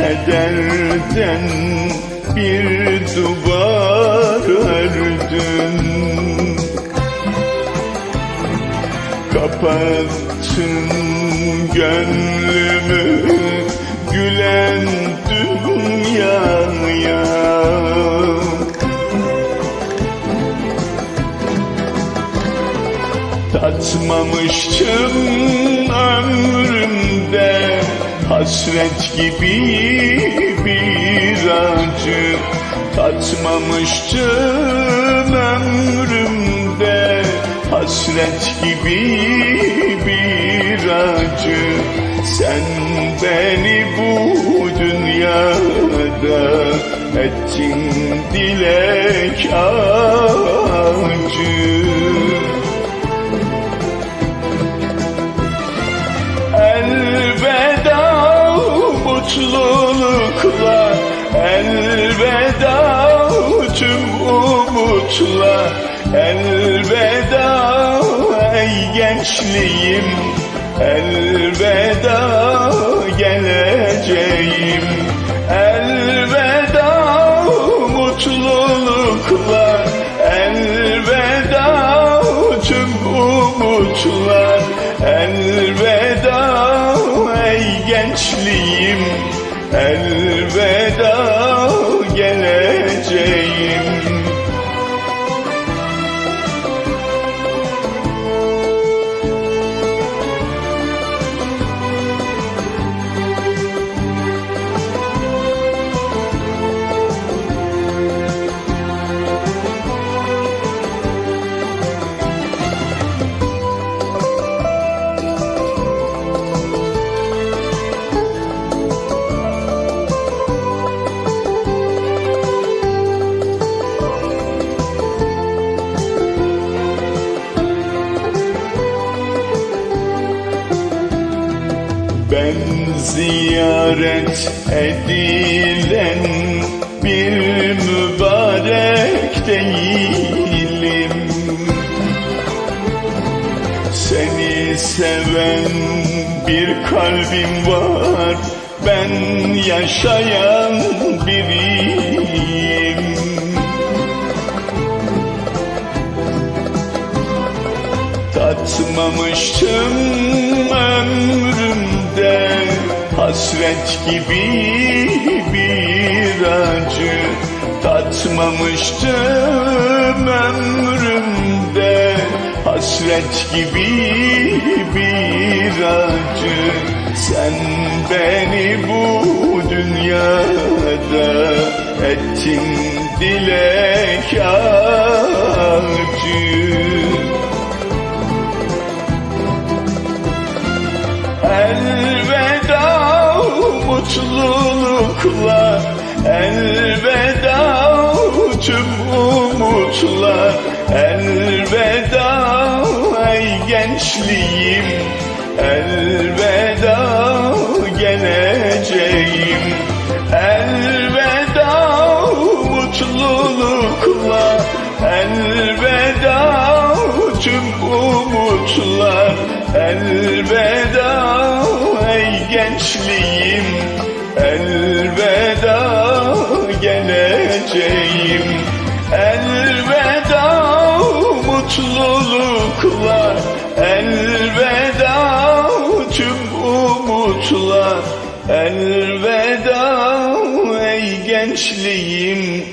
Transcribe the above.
kederden bir duvar ördün. Kapattın gönlümü gülen dünyaya Tatmamıştım Hasret gibi bir acı Tatmamıştım ömrümde. Hasret gibi bir acı Sen beni bu dünyada Ettin dilek acı tüm umutlar Elveda ey gençliğim Elveda Ben ziyaret edilen bir mübarek değilim. Seni seven bir kalbim var Ben yaşayan biriyim. Tatmamıştım ömrümde Hasret gibi bir acı Tatmamıştım ömrümde. Hasret gibi bir acı Sen beni bu dünyada Ettin dilek acı. Elveda mutluluklar Elveda tüm umutlar Elveda ey gençliğim Elveda geleceğim. Elveda mutluluklar Elveda tüm umutlar Elveda gençliğim Elveda geleceğim. Elveda mutluluklar Elveda tüm umutlar. Elveda ey gençliğim